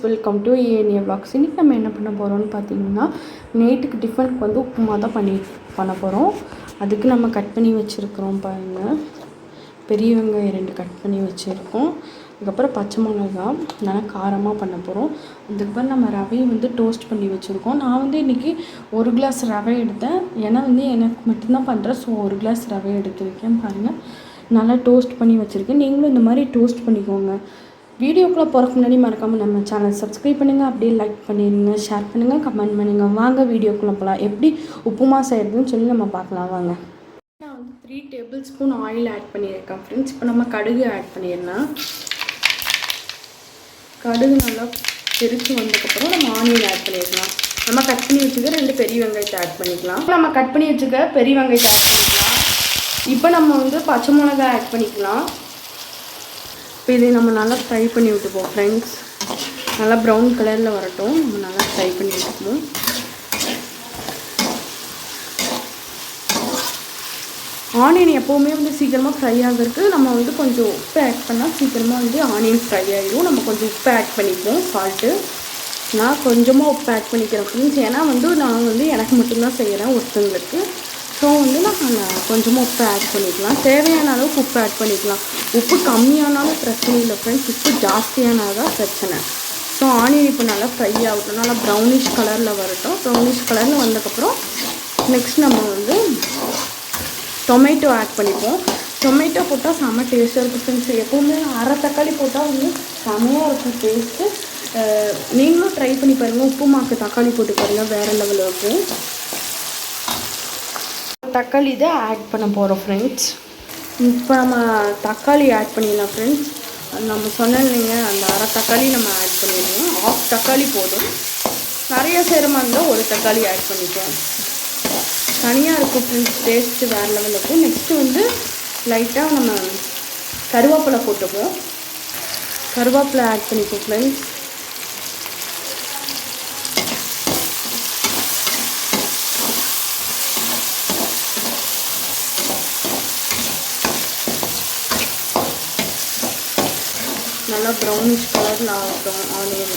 Welcome to ANA blocks இன்றைக்கி நம்ம என்ன பண்ண போகிறோம்னு பார்த்தீங்கன்னா நைட்டுக்கு டிஃபனுக்கு வந்து உப்புமா தான் பண்ணி பண்ண போகிறோம் அதுக்கு நம்ம கட் பண்ணி வச்சுருக்கிறோம் பாருங்கள் பெரிய வெங்காயம் ரெண்டு கட் பண்ணி வச்சுருக்கோம். அதுக்கப்புறம் பச்சை மிளகா நல்லா காரமாக பண்ண போகிறோம் அதுக்கப்புறம் நம்ம ரவையை வந்து டோஸ்ட் பண்ணி வச்சுருக்கோம். நான் வந்து இன்றைக்கி ஒரு கிளாஸ் ரவை எடுத்தேன். ஏன்னா வந்து எனக்கு மட்டும்தான் பண்ணுறேன் ஸோ ஒரு கிளாஸ் ரவை எடுத்துருக்கேன் பாருங்கள் நல்லா டோஸ்ட் பண்ணி வச்சுருக்கேன். நீங்களும் இந்த மாதிரி டோஸ்ட் பண்ணிக்கோங்க. வீடியோக்குள்ளே போகிறக்கு முன்னாடி மறக்காமல் நம்ம சேனல் சப்ஸ்கிரைப் பண்ணுங்கள் அப்படியே லைக் பண்ணிடுங்க ஷேர் பண்ணுங்கள் கமெண்ட் பண்ணுங்கள் வாங்க வீடியோக்குள்ளே போகலாம் எப்படி உப்புமா செய்கிறதுன்னு சொல்லி நம்ம பார்க்கலாம். வாங்க. நான் வந்து three tablespoon oil add பண்ணியிருக்கேன் ஃப்ரெண்ட்ஸ் இப்போ நம்ம கடுகு ஆட் பண்ணிடலாம். கடுகு நல்லா தெரிச்சு வந்ததுக்கப்புறம் நம்ம ஆனியன் ஆட் பண்ணிடலாம். நம்ம கட் பண்ணி வச்சுக்க ரெண்டு பெரிய வெங்காயத்தை ஆட் பண்ணிக்கலாம். நம்ம கட் பண்ணி வச்சுக்க பெரிய வெங்காயத்தை ஆட் பண்ணிக்கலாம். இப்போ நம்ம வந்து பச்சை மிளகா ஆட் பண்ணிக்கலாம். இப்போ இதை நம்ம நல்லா ஃப்ரை பண்ணி விட்டுப்போம் ஃப்ரெண்ட்ஸ் நல்லா ப்ரௌன் கலரில் வரட்டும். நம்ம நல்லா ஃப்ரை பண்ணி விட்டுப்போம் ஆனியன் எப்போவுமே வந்து சீக்கிரமாக ஃப்ரை ஆகிறதுக்கு நம்ம வந்து கொஞ்சம் உப்பு ஆட் பண்ணால் சீக்கிரமாக வந்து ஆனியன் ஃப்ரை ஆகிடும் நம்ம கொஞ்சம் உப்பு ஆட் பண்ணிப்போம் சால்ட்டு நான் கொஞ்சமாக உப்பு ஆட் பண்ணிக்கிறேன் ஃப்ரெண்ட்ஸ் ஏன்னா வந்து நான் வந்து எனக்கு மட்டும்தான் செய்கிறேன் ஒருத்தங்களுக்கு. ஸோ வந்து நான் கொஞ்சமாக உப்பு ஆட் பண்ணிக்கலாம். தேவையான அளவுக்கு உப்பு ஆட் பண்ணிக்கலாம். உப்பு கம்மியானாலும் பிரச்சனை இல்லை ஃப்ரெண்ட்ஸ் உப்பு ஜாஸ்தியானால் தான் பிரச்சனை. ஸோ ஆனியன் இப்போ நல்லா ஃப்ரை ஆகட்டும். நல்லா ப்ரௌனிஷ் கலரில் வரட்டும். ப்ரௌனிஷ் கலரில் வந்ததுக்கப்புறம் நெக்ஸ்ட் நம்ம வந்து டொமேட்டோ ஆட் பண்ணிப்போம். டொமேட்டோ போட்டால் செம்ம டேஸ்ட்டாக இருக்கும் ஃப்ரெண்ட்ஸ் எப்போவுமே அரை தக்காளி போட்டால் வந்து செம்மையாக இருக்கும் டேஸ்ட்டு நீங்களும் ட்ரை பண்ணி பாருங்கள் உப்புமாக்கு தக்காளி போட்டு பாருங்கள் வேறு லெவலில் இருக்கும். தக்காளி தான் ஆட் பண்ண போகிறோம் ஃப்ரெண்ட்ஸ் இப்போ நம்ம தக்காளி ஆட் பண்ணிடலாம் ஃப்ரெண்ட்ஸ் நம்ம சொன்னீங்க அந்த அரை தக்காளி நம்ம ஆட் பண்ணிடுவோம் ஆஃப் தக்காளி போதும். நிறைய சேரமாக இருந்தால் ஒரு தக்காளி ஆட் பண்ணிப்போம் தனியாக இருக்கும் ஃப்ரெண்ட்ஸ் டேஸ்ட்டு வேறு லெவலில் இருக்கும். நெக்ஸ்ட்டு வந்து லைட்டாக நம்ம கருவேப்பிலை போட்டுப்போம் கருவேப்பிலை ஆட் பண்ணிப்போம் ஃப்ரெண்ட்ஸ் நல்லா ப்ரௌனிஷ் கலரில் ஆகட்டும் ஆனியன்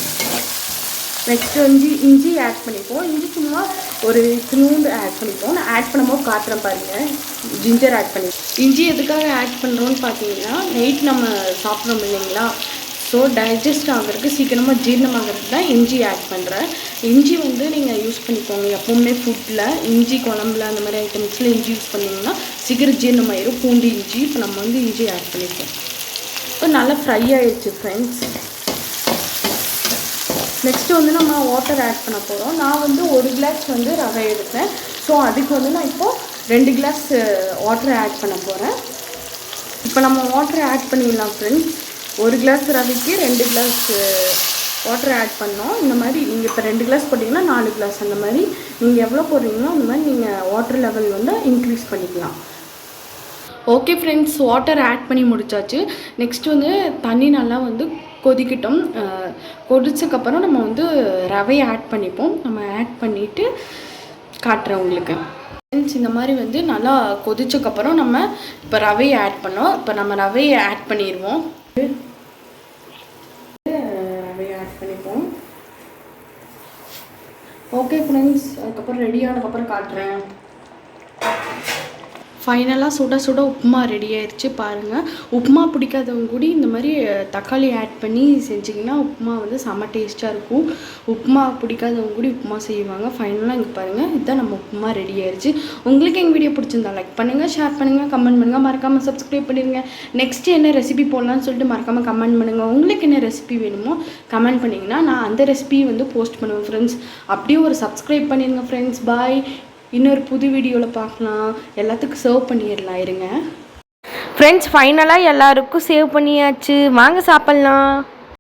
நெக்ஸ்ட் இஞ்சி இஞ்சி ஆட் பண்ணிப்போம். இஞ்சி சும்மா ஒரு இத்தினூண்டு ஆட் பண்ணிப்போம். நான் ஆட் பண்ணும்போது காட்டுறேன் பாருங்கள் ஜிஞ்சர் ஆட் பண்ணி இஞ்சி எதுக்காக ஆட் பண்ணுறோன்னு பார்த்தீங்கன்னா நைட் நம்ம சாப்பிட்றோம் இல்லைங்களா? ஸோ டைஜஸ்ட் ஆகிறதுக்கு சீக்கிரமாக ஜீரணமாகிறதுக்கு தான் இஞ்சி ஆட் பண்ணுறேன் இஞ்சி வந்து நீங்கள் யூஸ் பண்ணிக்கோங்க. எப்போவுமே ஃபுட்டில் இஞ்சி குழம்புல அந்த மாதிரி ஐட்டம்ஸில் இஞ்சி யூஸ் பண்ணிங்கன்னா சீக்கிரம் ஜீரணமாயிரும். பூண்டு இஞ்சி இப்போ நம்ம வந்து இஞ்சி ஆட் பண்ணிப்போம். இப்போ நல்லா ஃப்ரை ஆகிடுச்சு ஃப்ரெண்ட்ஸ் நெக்ஸ்ட்டு வந்து நம்ம வாட்டர் ஆட் பண்ண போகிறோம் நான் வந்து ஒரு கிளாஸ் வந்து ரவை எடுத்தேன். ஸோ அதுக்கு வந்து நான் இப்போது ரெண்டு கிளாஸ் வாட்டர் ஆட் பண்ண போகிறேன் இப்போ நம்ம வாட்டர் ஆட் பண்ணிடலாம் ஃப்ரெண்ட்ஸ் ஒரு கிளாஸ் ரவைக்கு ரெண்டு கிளாஸ் வாட்டர் ஆட் பண்ணோம். இந்த மாதிரி நீங்கள் இப்போ ரெண்டு கிளாஸ் போட்டிங்கன்னா நாலு கிளாஸ் அந்த மாதிரி நீங்கள் எவ்வளோ போடுறீங்களோ அந்த மாதிரி நீங்கள் வாட்டர் லெவல் வந்து இன்க்ரீஸ் பண்ணிக்கலாம். ஓகே ஃப்ரெண்ட்ஸ் வாட்டர் ஆட் பண்ணி முடிச்சாச்சு. நெக்ஸ்ட் வந்து தண்ணி நல்லா வந்து கொதிக்கட்டும். கொதிச்சக்கப்புறம் நம்ம வந்து ரவையை ஆட் பண்ணிப்போம். நம்ம ஆட் பண்ணிவிட்டு காட்டுறேன் உங்களுக்கு. ஃப்ரெண்ட்ஸ் இந்த மாதிரி வந்து நல்லா கொதிச்சக்கப்புறம் நம்ம இப்போ ரவையை ஆட் பண்ணோம். இப்போ நம்ம ரவையை ஆட் பண்ணிடுவோம். ரவையை ஆட் பண்ணிப்போம். ஓகே ஃப்ரெண்ட்ஸ் அதுக்கப்புறம் ரெடி ஆனதுக்கப்புறம் காட்டுறேன். ஃபைனலாக சுட சுட உப்புமா ரெடி ஆயிடுச்சு பாருங்கள் உப்புமா பிடிக்காதவங்க கூட இந்த மாதிரி தக்காளி ஆட் பண்ணி செஞ்சிங்கன்னா உப்புமா வந்து செம்ம டேஸ்ட்டாக இருக்கும். உப்புமா பிடிக்காதவங்க கூட உப்புமா செய்வாங்க. ஃபைனலாக இங்கே பாருங்கள் இதுதான் நம்ம உப்புமா ரெடி ஆயிடுச்சு உங்களுக்கு எங்கள் வீடியோ பிடிச்சிருந்தா லைக் பண்ணுங்கள் ஷேர் பண்ணுங்கள் கமெண்ட் பண்ணுங்கள் மறக்காமல் சப்ஸ்கிரைப் பண்ணிடுங்க நெக்ஸ்ட் என்ன ரெசிபி போடலான்னு சொல்லிட்டு மறக்காமல் கமெண்ட் பண்ணுங்கள் உங்களுக்கு என்ன ரெசிபி வேணுமோ கமெண்ட் பண்ணிங்கன்னா நான் அந்த ரெசிபி வந்து போஸ்ட் பண்ணுவேன் ஃப்ரெண்ட்ஸ் அப்படியே ஒரு சப்ஸ்கிரைப் பண்ணிடுங்க ஃப்ரெண்ட்ஸ் பாய் இன்னொரு புது வீடியோவில் பார்க்கலாம். எல்லாத்துக்கும் சர்வ் பண்ணிடலாம் இருங்க. ஃப்ரெண்ட்ஸ் ஃபைனலாக எல்லாருக்கும் சேவ் பண்ணியாச்சு. வாங்க சாப்பிட்லாம்.